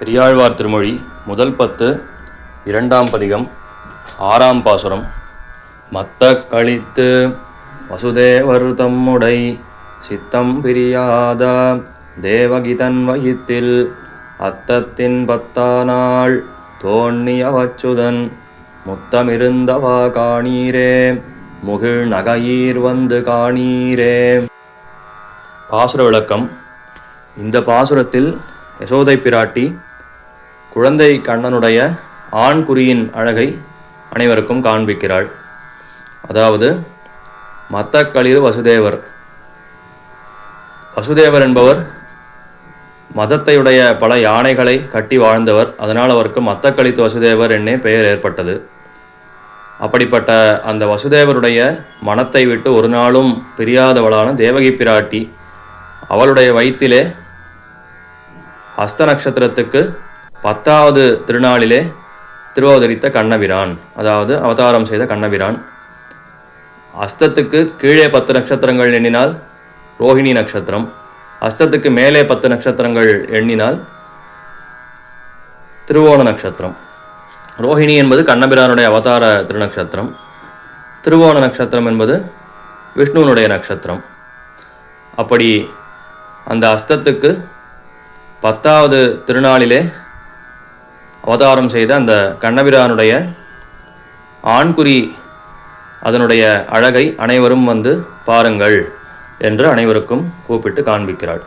பெரியாழ்வார் திருமொழி முதல் பத்து இரண்டாம் பதிகம் ஆறாம் பாசுரம். மத்த கழித்து வசுதேவர் தம்முடை சித்தம் பிரியாத தேவகிதன் வயித்தில் அத்தத்தின் பத்தா நாள் வச்சுதன். முத்தமிருந்தவா காணீரே முகிழ் நகையீர் வந்து காணீரே. பாசுர விளக்கம். இந்த பாசுரத்தில் யசோதை பிராட்டி குழந்தை கண்ணனுடைய ஆண் குறியின் அழகை அனைவருக்கும் காண்பிக்கிறாள். அதாவது மத்தக்களிர் வசுதேவர். வசுதேவர் என்பவர் மதத்தையுடைய பல யானைகளை கட்டி வாழ்ந்தவர். அதனால் அவருக்கு மத்தக்களித்து வசுதேவர் என்னே பெயர் ஏற்பட்டது. அப்படிப்பட்ட அந்த வசுதேவருடைய மனத்தை விட்டு ஒரு நாளும் பிரியாதவளான தேவகி பிராட்டி அவளுடைய வயிற்றிலே ஹஸ்த நட்சத்திரத்துக்கு பத்தாவது திருநாளிலே திருவாவதரித்த கண்ணபிரான் அதாவது அவதாரம் செய்த கண்ணபிரான். அஸ்தத்துக்கு கீழே பத்து நட்சத்திரங்கள் எண்ணினால் ரோஹிணி நட்சத்திரம். அஸ்தத்துக்கு மேலே பத்து நட்சத்திரங்கள் எண்ணினால் திருவோண நட்சத்திரம். ரோஹிணி என்பது கண்ணபிரானுடைய அவதார திருநக்ஷத்திரம் திருவோண நட்சத்திரம் என்பது விஷ்ணுவனுடைய நட்சத்திரம். அப்படி அந்த அஸ்தத்துக்கு பத்தாவது திருநாளிலே அவதாரம் செய்த அந்த கண்ணபிரானுடைய ஆண்குறி அதனுடைய அழகை அனைவரும் வந்து பாருங்கள் என்று அனைவருக்கும் கூப்பிட்டு காண்பிக்கிறாள்.